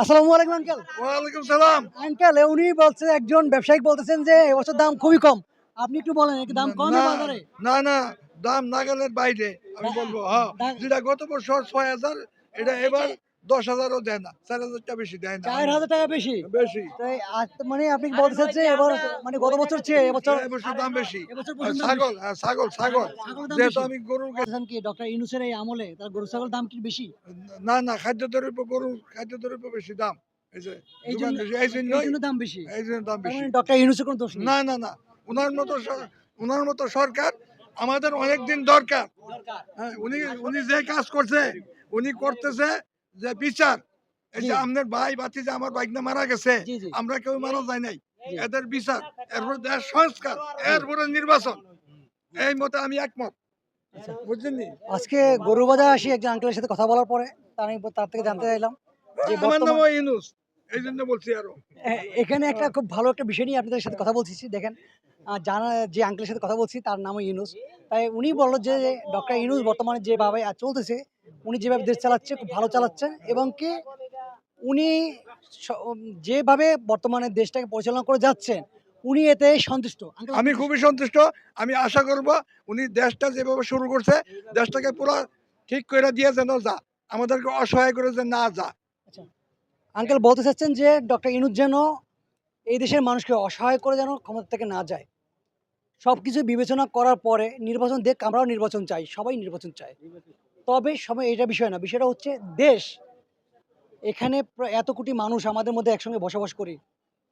আসসালামু আলাইকুম আঙ্কেল। ওয়ালাইকুম সালাম। আঙ্কেল উনি বলছে একজন ব্যবসায়িক বলতেছেন যে এবছর দাম খুবই কম। আপনি একটু বলেন দাম কম না, বাজারে? না না দাম নাগালের বাইরে আমি বলব হ্যাঁ যেটা গত বছর ছয় হাজার এটা এবার দশ হাজারও দেয় না চার হাজারটা বেশি দেয় না। চার হাজার টাকা বেশি? বেশি। মানে আপনি বলতেছেন যে এবার মানে গত বছর চেয়ে এবছর এবছর দাম বেশি। দাম ছাগল হ্যাঁ, ছাগল ছাগল। যেহেতু আমি গরু বলতেছেন কি ডক্টর ইউনুসের এই আমলে তার গরু ছাগল দাম কি বেশি? না না খাদ্য দ্রব্য গরু খাদ্য দ্রব্য বেশি দাম। এই যে এই জন্য দাম বেশি। এই জন্য দাম বেশি। মানে ডক্টর ইউনুসের কোনো দোষ না না না। ওনার মতো ওনার মতো সরকার আমাদের অনেক দিন দরকার। হ্যাঁ উনি উনি যে কাজ করছে উনি করতেছে যে বিচার এই যে। আমাদের ভাই বাতি যে আমার বাইক মারা গেছে আমরা কেউ মারা যায় নাই। এদের বিচার এরপর দেশ সংস্কার এরপরে নির্বাচন। এই মতে আমি একমত। আচ্ছা। বুঝলেন আজকে গরু বাজার আসি একজন আঙ্কেলের সাথে কথা বলার পরে তার আমি তার থেকে জানতে চাইলাম যে আমার নাম বর্তমান ইউনুস এই জন্য বলছি আরও। এখানে একটা খুব ভালো একটা বিষয় নিয়ে আপনাদের সাথে কথা বলছি দেখেন। জানা যে আঙ্কেলের সাথে কথা বলছি তার নামও ইউনুস। তাই উনি বলল যে ডক্টর ইউনুস বর্তমানে যেভাবে চলতেছে উনি যেভাবে দেশ চালাচ্ছে খুব ভালো চালাচ্ছেন এবং কি উনি যেভাবে বর্তমানে দেশটাকে পরিচালনা করে যাচ্ছেন উনি এতে সন্তুষ্ট। আমি খুবই সন্তুষ্ট। আমি আশা করব উনি দেশটা যেভাবে শুরু করছে দেশটাকে পুরো ঠিক করে দিয়ে যেন যা আমাদেরকে অসহায় করে যে না যা। আঙ্কেল বলতে চাচ্ছেন যে ডক্টর ইনুজ যেন এই দেশের মানুষকে অসহায় করে যেন ক্ষমতা থেকে না যায়। সব কিছু বিবেচনা করার পরে নির্বাচন দেখ, আমরাও নির্বাচন চাই, সবাই নির্বাচন চায়। তবে সবাই এটা বিষয় না, বিষয়টা হচ্ছে দেশ। এখানে এত কোটি মানুষ আমাদের মধ্যে একসঙ্গে বসবাস করি,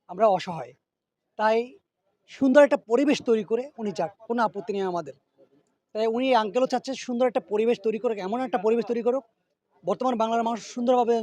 আমরা অসহায়। তাই সুন্দর একটা পরিবেশ তৈরি করে উনি যাক, কোনো আপত্তি নেই আমাদের। তাই উনি আঙ্কেলও চাচ্ছে সুন্দর একটা পরিবেশ তৈরি করুক, এমন একটা পরিবেশ তৈরি করুক, বর্তমান বাংলার মানুষ সুন্দরভাবে